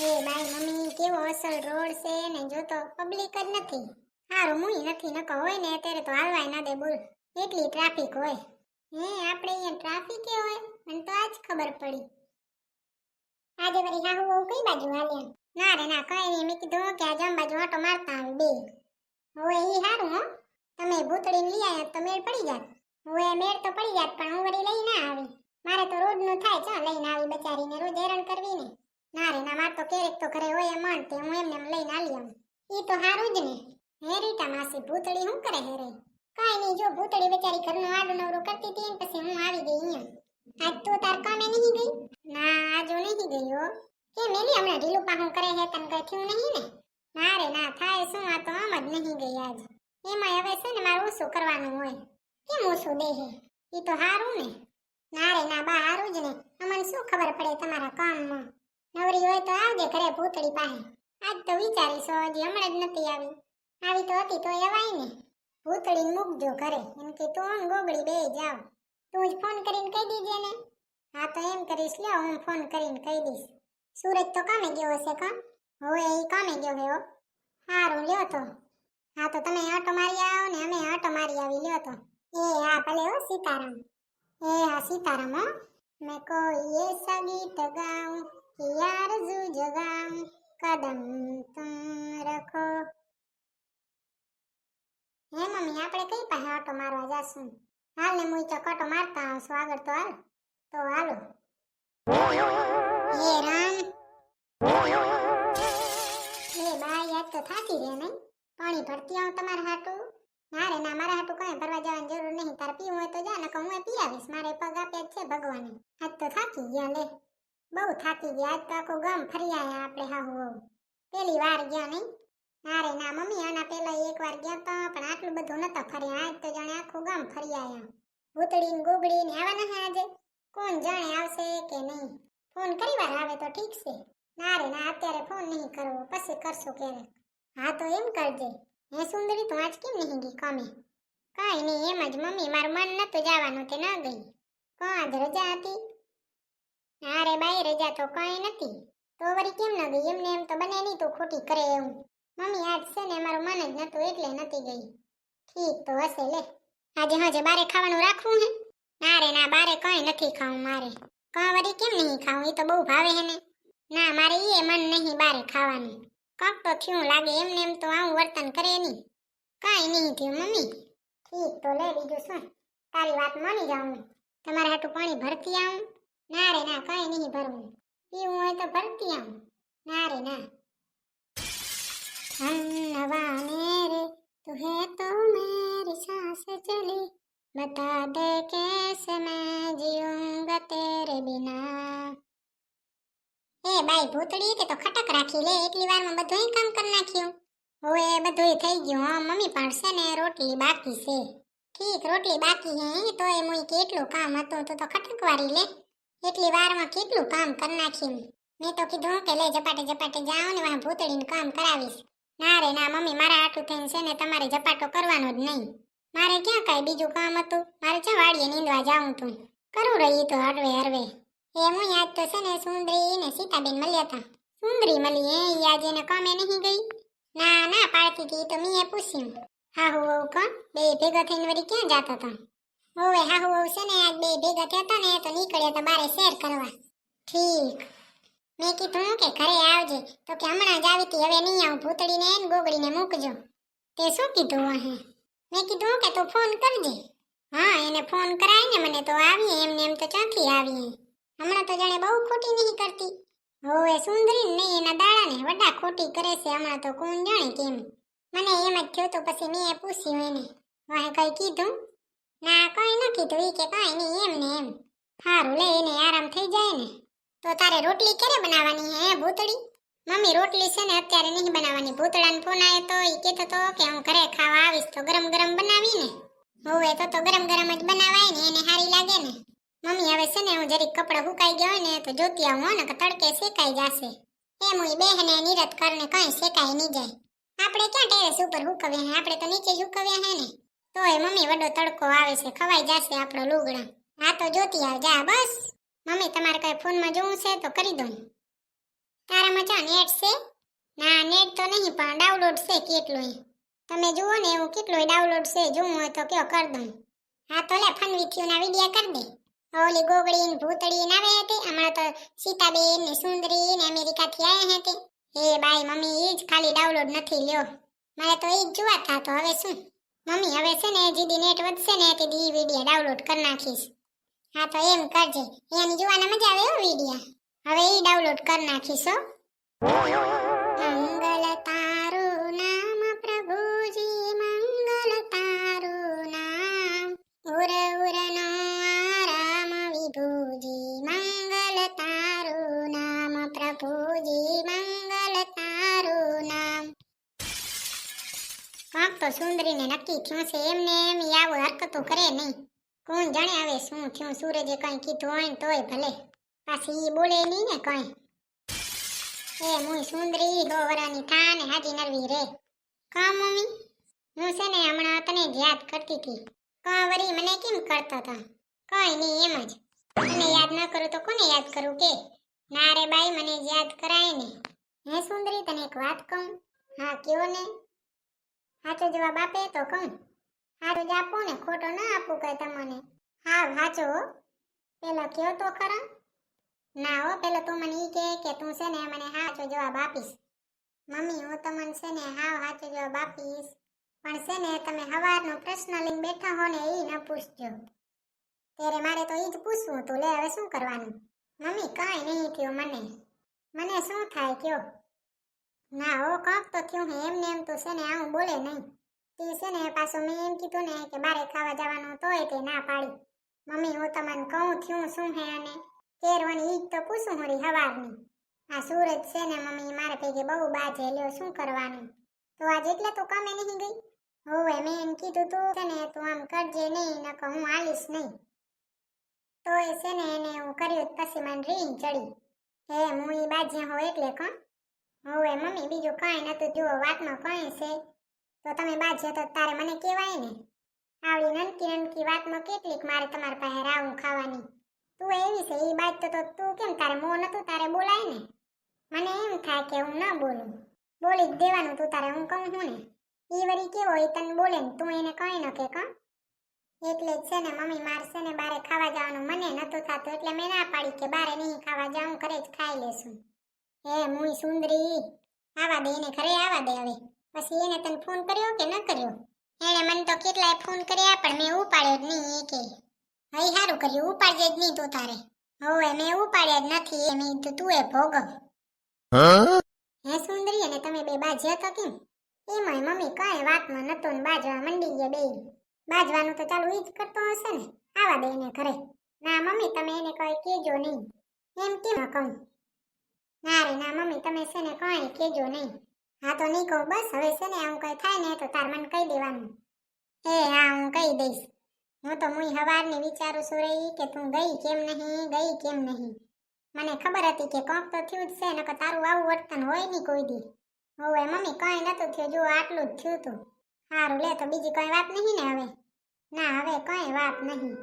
એ બાઈ mummy કેવો અસલ road છે ને જો તો પબ્લિક જ નથી. હારું મુઈ નથી નકો હોય ને અત્યારે તો હાલવાય ના દે બોલ. એટલી ટ્રાફિક હોય. હે, આપણે અહીંયા ટ્રાફિક એ હોય? મને તો આજ ખબર પડી. આજે વળી હાહુ વહુ કઈ બાજુ હાલ્યા? ના રે, ના, કઈ નહીં મેં કીધું કે આ બાજુ આટો મારતા આવે બે. હવે એ હારું, હો. તમે ભૂતળીને લઈ આવ્યા તો મેળ પડી જાત. હવે મેળ તો પડી જાત, પણ હું વળી લઈ ના આવી. મારે તો રોજનું થાય છે લઈને આવી બચારીને, રોજ હેરાન કરવી ને ના રે, ના, માર તો ક્યારેક તો ઘરે હોય એમ માનતે હું એમને એમ લઈને આલી આમ ઈ તો હારું જ ને. હે રીટા માસી, ભૂતળી શું કરે હે રે? કાઈ નહીં, જો ભૂતળી બેચારી ઘરનું આડો નવરું કરતી હતી પછી હું આવી ગઈ અહીંયા આજ તું તાર કામે નહીં ગઈ? ના, આજો નહીં ગઈ હો. કે મેલી હમણાં ઢીલું પાહું કરે હે, તને કઈ થયું નહીં ને? ના રે, ના, થાય શું, આ તો આમ જ નહીં ગઈ આજ. એમાં હવે છે ને મારું ઓછું કરવાનું હોય. કેમ ઓછું દે હે? ઈ તો હારું ને. ના રે, ના, બા, હારું જ ને. અમને શું ખબર પડે તમારા કામમાં? નવરી હોય તો આવજે ઘરે ભૂતળી પાસે. આજ તો વિચારીશો, હજી હમણાં જ નથી આવી. આવી તો હતી તો એવાય ને. ભૂતળીને મૂકજો ઘરે, એમ કે તું ગોગળી બે જાવ. તું જ ફોન કરીને કહી દીજે ને. હા તો એમ કરીશ, લ્યો હું ફોન કરીને કહી દઈશ. સુરજ તો કામે ગયો હશે કા હવે એ કામે ગયો હે સારું લ્યો તો. હા તો તમે આટો મારી આવો ને, અમે આટો મારી આવી, લ્યો તો. એ હા, ભલે હો, સીતારામ. એ હા, સીતારામ, હો. મેં કોઈ એ સંગીત ગાઉં યારજુ જગામ કદમ તુમ રખો. હે મમ્મી, આપણે કઈ પાસે આટો મારવા જાશું? હાલ ને મુઈ તો કટો મારતા આવશું. આગળ તો હાલ. તો હાલો. હે રામ. હે બાય યાદ તો થાકી ગયા નહીં. પાણી ભરતી આવું તમારા હાટું? મારે ના, મારા હાટું કાંઈ ભરવા જવાની જરૂર નહીં. તારે પીવું હોય તો જા, નકર હું પી આવીશ મારે પગ આપ્યા છે ભગવાને. આજ તો થાકી ગયા લે. બહુ થાકી ગયા આજ તો આખું ગામ ફરી આયા આપણે હાહુ વહુ પેલી વાર ગયા નહીં. ના રે ના મમ્મી, આના પેલા એક વાર ગયા તો, પણ આટલું બધું નતા ફર્યા. આજ તો જાણે આખું ગામ ફરી આયા. ભૂતડી ને ગુગડી ને આવા ના આજે. કોણ જાણે આવશે કે નહીં. ફોન કરી વાર આવે તો ઠીક છે. ના રે, ના, અત્યારે ફોન નહીં કરવો. પછી કરશું ક્યારેક. હા તો એમ કરજે. હે સુંદરી, તું આજ કેમ નહીં ગઈ કામે? કાંઈ નહીં, એમ જ મમ્મી, મારું મન નતું જવાનું, તે ન ગઈ. કોણ આજ રજા હતી. રે બાઈ, રજા તો કાંઈ નથી. તો વળી કેમ ન ગઈ? એમને એમ તો બને નહીં તું ખોટી કરે એવું. મમ્મી, આજ છે ને મારું મન જ નતું એટલે નથી ગઈ. ઠીક તો હશે લે. આજે હાજે બારે ખાવાનું રાખવું હે? ના રે, ના, બારે કઈ નથી ખાવું મારે. કાં વળી કેમ નહીં ખાવું? એ તો બહુ ભાવે હે ને. ના, મારે એ મન નહીં બારે ખાવાનું. કંક તો થયું લાગે એમને એમ તો આવું વર્તન કરે નહીં. કાંઈ નહીં થયું મમ્મી. ઠીક તો લે, બીજું શું? તારી વાત માની જાઉં તમારે હાટું પાણી ભરતી આવું. ના રે, ના, કઈ નહીં ભરવું પીવું હોય તો ભરતી આમ. ના રે, ના. હમ હવા મેરે તુહે તો મેરી સાસ ચલી. બતા દે કેસે મેં જીઉંગા તેરે બિના. એ બાઈ ભૂતડી, તે તો ખટક રાખી લે. એટલી વારમાં બધું કામ કરી નાખ્યું. હવે બધું થઈ ગયું. હા, મમ્મી પાડશે ને રોટલી બાકી છે. ઠીક, રોટલી બાકી હે તો એ મુઈ કેટલું કામ હતું તો તો ખટકવારી લે. એટલી વારમાં કેટલું કામ કરી નાખ્યું મેં તો કીધું કે લે ઝપાટે ઝપાટે જાઓ ને વાં ભૂતડીનું કામ કરાવીશ. ના રે, ના, મમ્મી, મારા આટલું થઈને છે ને તમારે ઝપાટો કરવાનો જ નહીં. મારે ક્યાં કાંઈ બીજું કામ હતું? મારે છે વાડીએ નીંદવા જાઉં તું. કરું રહી તો હરવે હરવે. એ હું યાદ તો છે ને સુંદરી ને સીતાબેન મળ્યા હતા. સુંદરી મળી એ યાદ એને કામે નહીં ગઈ? ના ના, પાડતી હતી તો મેં પૂછ્યું. હાહુ હું કોણ બે ભેગા થઈને વળી ક્યાં જતા હતા? હોવે હા વહુ છે ને, આજ બે ભેગા થયા હતા ને, તો નીકળ્યા તો બારે શેર કરવા. ઠીક. મેં કીધું કે ઘરે આવજે. તો કે હમણાં જ આવી હતી, હવે નહીં આવું. ભૂતળીને ને, ગોગડીને મૂકજો. તે શું કીધું અહીં મેં કીધું કે તું ફોન કરજે. હા, એને ફોન કરાય ને મને તો આવીએ, એમને એમ તો ક્યાંથી આવીએ. હમણાં તો જાણે બહુ ખોટી નહીં કરતી. હોવે સુંદરી નહીં, એના દાડાને વડા ખોટી કરે છે, હમણાં તો કોણ જાણે કેમ. મને એમ જ થયું તો પછી મેં પૂછ્યું એને. વાહે કઈ કીધું? ના, કઈ ન કીધું ઈ કે કઈ નહીં, એમ ને એમ. સારું લે એને, આરામ થઈ જાય ને. તો તારે રોટલી ક્યારે બનાવવાની હે ભૂતળી? મમ્મી, રોટલી છે ને અત્યારે નહીં બનાવવાની. ભૂતળાને ફોન આવ્યો તો એ કહેતો તો કે હું ઘરે ખાવા આવીશ, તો ગરમ ગરમ બનાવી ને. હોવે તો તો ગરમ ગરમ જ બનાવાય ને, એને સારી લાગે ને. મમ્મી, હવે છે ને હું જરીક કપડાં હુકાઈ ગયા ને, તો જોતી આવું હો ને કે તડકે શેકાઈ જશે. એમ હું બેહને, નિરત કરને, કઈ શેકાઈ નહીં જાય. આપણે ક્યાં ટેરેસ ઉપર હુકવ્યા હે? આપણે તો નીચે જ હુકવ્યા હે ને. તોય મમ્મી વડો તડકો આવે છે, ખવાઈ જશે આપણો લુગડા. આ તો જોતી આવ જા બસ. મમ્મી, તમારે કઈ ફોનમાં જોવું છે તો કરી દો તારામાં ચા નેટ છે? ના, નેટ તો નહીં, પણ ડાઉનલોડ છે કેટલોય. તમે જુઓ ને એવું કેટલોય ડાઉનલોડ છે, જોવું હોય તો કયો કર દઉં હા તો લે ફન વિથ્યુના વિડિયા કરી દે. ઓલી ગોગડી ને ભૂતળી ને આવે હતી હમણાં તો સીતાબેન ને સુંદરી ને અમેરિકાથી આવ્યા હતી એ બાઈ, મમ્મી એ જ ખાલી ડાઉનલોડ નથી લ્યો. મારે તો એ જ જોવા થા તો હવે શું? મમ્મી, હવે છે ને જીદી નેટ વધશે ને તે દી વિડિયા ડાઉનલોડ કરી નાખીશ. હા, તો એમ કરજે. એની જોવાના મજા આવે હો વિડિયા હવે ઈ ડાઉનલોડ કરી નાખીશ હો. સુંદરીને નક્કી થયું છે, એમને એમ આવું હરકતો કરે નહીં. કોણ જાણે હવે શું થયું, સૂરજે કઈ કીધું હોય તોય ભલે. પાછી ઈ બોલે નહીં ને કઈ. એ હું સુંદરી, હો વરાની હાજી નરવી રે. કા મમ્મી? હું છે ને હમણાં તને યાદ કરતી હતી. કા વરી મને કેમ કરતા હતા? કઈ નહીં, એમ જ. મને યાદ ન કરું તો કોને યાદ કરું કે? ના રે બાઈ, મને યાદ કરાય ને. હે સુંદરી, તને એક વાત કહું? હા, કયો ને? સાચો જવાબ આપે તો કહું. સાચો જ આપો ને, ખોટો ના આપું કઈ તમને. હા. સાચો પેલો કયો તો ખરા? ના હો, પેલો તું મને ઈ કહે કે તું છે ને મને સાચો જવાબ આપીશ. મમ્મી, હું તમને છે ને હાવ સાચો જવાબ આપીશ. પણ છે ને તમે હવારનો પ્રશ્ન લઈને બેઠા હો ને ઈ ન પૂછજો. ત્યારે મારે તો ઈ જ પૂછવું તું લે હવે શું કરવાનું? મમ્મી, કાંઈ નહીં થયું મને. મને શું થાય કયો? ના, હો કાંક તો થયું હે એમને એમ તો છે ને, આવું બોલે નહીં. તે છે ને, પાછું મેં એમ કીધું ને કે બારે ખાવા જવાનું તોય તે ના પાડી. મમ્મી, હું તમને કહું થયું શું હે અને કેરવાની ઈ તો પૂછું હરી હવારની. આ સુરજ છે ને, મમ્મી, મારે ભેગે બહુ બાજે લ્યો, શું કરવાનું? તો આજ એટલે તો કામે નહીં ગઈ? હોવે, મેં એમ કીધું તું છે ને, તું આમ કરજે નહીં, નકર હું આલીશ નહીં. તોય છે ને, એને હું કર્યું પછી મને રીંગ ચડી. હે, હું ઈ બાજ્યા હો એટલે કોણ હોવે મમ્મી, બીજું કાંઈ નતું. જુઓ, વાતમાં કાંઈ છે. તો તમે બાજ્યા તો તારે મને કહેવાય ને, આવડી નનકી નનકી વાતમાં કેટલીક મારે તમારા પાસે રાવું ખાવાની. તું એવી છે એ બાદ તો તો કેમ તારે મો નતું, તારે બોલાય ને? મને એમ થાય કે હું ના બોલું. બોલી જ દેવાનું તું તારે, હું કહું હું ને? એ વરી કેવો એ તને બોલે ને, તું એને કઈ ન કે, કહ. એટલે જ છે ને, મમ્મી માર છે ને, બારે ખાવા જવાનું મને નતું થતું, એટલે મેં ના પાડી કે બારે નહીં ખાવા જાઉં, ઘરે જ ખાઈ લેશું. હે, મુઈ સુંદરી. આવા દે એને ઘરે આવા દે હવે. પછી એને તને ફોન કર્યો કે ન કર્યો? એણે મને તો કેટલાય ફોન કર્યા, પણ મેં ઉપાડ્યો જ નહીં એ કે હઈ સારું કર્યું, ઉપાડજે જ નહીં તું તારે. હવે મેં ઉપાડ્યા જ નથી એ ઈ તો તું એ ભોગવ હે સુંદરી, અને તમે બે બાજ્યા તો કેમ? એમાંય મમ્મી કાંઈ વાતમાં નતો ને બાજવા મંડી ગયા બે. બાજવાનું તો ચાલુ ઈ જ કરતો હશે ને. આવા દે એને ઘરે. ના મમ્મી, તમે એને કઈ કેજો નહીં. એમ કેમ કહું? ના રે, ના, મમ્મી, તમે છે ને કઈ કેજો નહીં. હા તો નહીં કહું બસ. હવે છે ને આવું કઈ થાય ને તો તાર મને કહી દેવાનું. એ હા, હું કહી દઈશ. હું તો મુઈ હવારની વિચારું છું રહી કે તું ગઈ કેમ નહીં, ગઈ કેમ નહીં. મને ખબર હતી કે કોક તો થયું જ છે, નકર તારું આવું વર્તન હોય નહીં કોઈ દી. હવે મમ્મી, કઈ નતું થયું. જો આટલું જ થયું તું. સારું લે તો બીજી કઈ વાત નહીં ને હવે? ના, હવે કઈ વાત નહીં.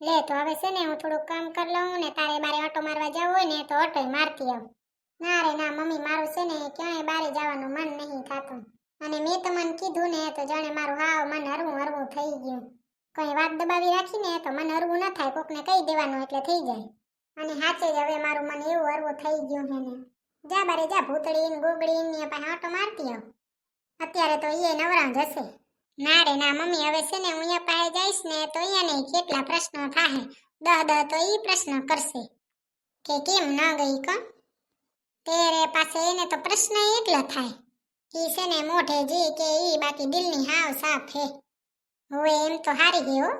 લે તો હવે છે ને હું થોડુંક કામ કરી લઉં ને તારે બારે ઓટો મારવા જવું હોય ને તો ઓટો મારતી આવ. ના રે, ના, મમ્મી, મારું છે ને ક્યાંય બારે જવાનું મન નહીં થતું. અને મેં તમને કીધું ને તો જાણે મારું હાવ મન હરવું હરવું થઈ ગયું. કઈ વાત દબાવી રાખીને તો મન હરવું ન થાય, કોકને કહી દેવાનું એટલે થઈ જાય. અને હાચે જ હવે મારું મન એવું હરવું થઈ ગયું છે ને. જા બારે, જા ભૂતળી ને ગોગડી ને પાસે આટો મારતી આવ. અત્યારે તો એ નવરા જશે. ના રે, ના, મમ્મી, હવે છે ને હું અહીંયા પાસે જઈશ ને તો અહીંયા નહીં કેટલા પ્રશ્નો થાય દહ દહ તો એ પ્રશ્ન કરશે. કે કેમ ન ગઈ ક? તેરે પાસે એને તો પ્રશ્ન એટલો થાય. ઈ છે ને મોઢે જી કે ઈ બાકી દિલની હાવ સાફ હે. હવે એમ તો હારી ગયો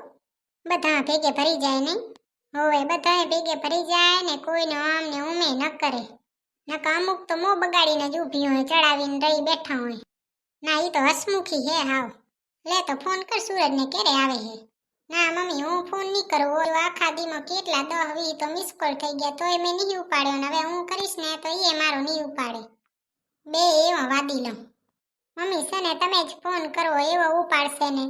બધા ભેગે ભરી જાય નહીં. હવે બધાએ ભેગે ભરી જાય ને કોઈનો આમ ને ઉમે ન કરે. નકા અમુક તો મો બગાડીને જ ઊભી હોય, ચડાવીને રહી બેઠા હોય. ના, ઈ તો હસમુખી હે હાવ. લે તો ફોન કર, સુરજને ક્યારે આવે હે? ના, મમ્મી, હું ફોન નહીં કરું. ઓલો આખા દીમાં કેટલા દહ વી તો મિસ કોલ થઈ ગયા તોય મેં નહીં ઉપાડ્યો ને હવે હું કરીશ ને તો એ મારો નહીં ઉપાડે. બે એવા વાદી લઉં મમ્મી, છે ને તમે જ ફોન કરો, એવો ઉપાડશે ને.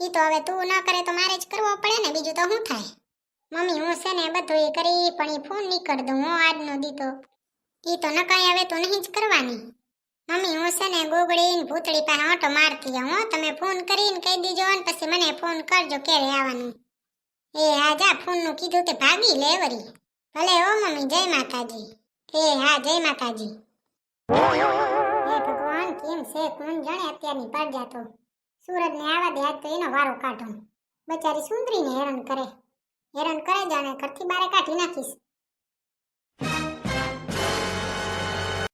એ તો હવે તું ન કરે તો મારે જ કરવો પડે ને, બીજું તો શું થાય? મમ્મી, હું છે ને બધું એ કરી, પણ એ ફોન નહીં કરી દઉં, હું આજનો દીધો. એ તો નકાઈ હવે તો નહીં જ કરવાની. મમ્મી, હું છે ને ગોગડી ભૂતળી પાસે ઓટો મારતી જાઉં તમે ફોન કરીને કહી દીજો ને પછી મને ફોન કરજો ક્યારે આવવાનું. એ, હા, જા, ફોનનું કીધું તે ભાગી લે ભલે ઓ મમ્મી, જય માતાજી. એ, હા, જય માતાજી. હે ભગવાન, કેમ છે? કોણ જાણે અત્યારની પડ્યા તો. સુરજ ને આવા દે, આજ તો એનો વારો કાઢો. બચારી સુંદરીને હેરાન કરે. હેરાન કરે જાણે ઘરથી બારે કાઢી નાખીશ.